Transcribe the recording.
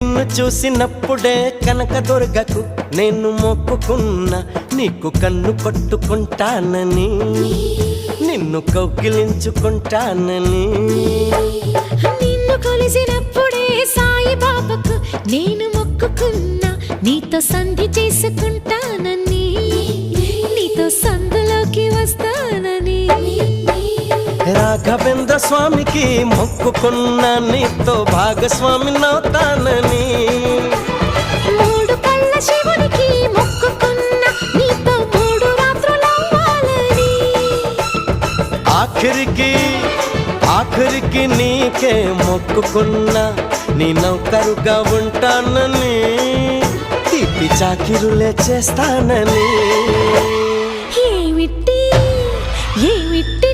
నిన్ను చూసినప్పుడే కనక దొరగకు నేను మొక్కుకున్నా నీకు కన్ను కొట్టుకుంటానని. నిన్ను కౌకిలించుకుంటానని నిన్ను కొలిసినప్పుడే సాయి బాబాకు నేను మొక్కుకున్నా నీతో సంధి చేసుకుంటానని. నీతో సంధి రాఘవేంద్ర స్వామికి మొక్కుకున్నా నీతో భాగస్వామి నవుతానని రాత్రులవ్వాలని ఆఖరికి ఆఖరికి నీకే మొక్కుకున్నా నీ నౌకరుగా ఉంటానని. తీపి చాకిరులే చేస్తానని. ఏమిటి ఏమిటి?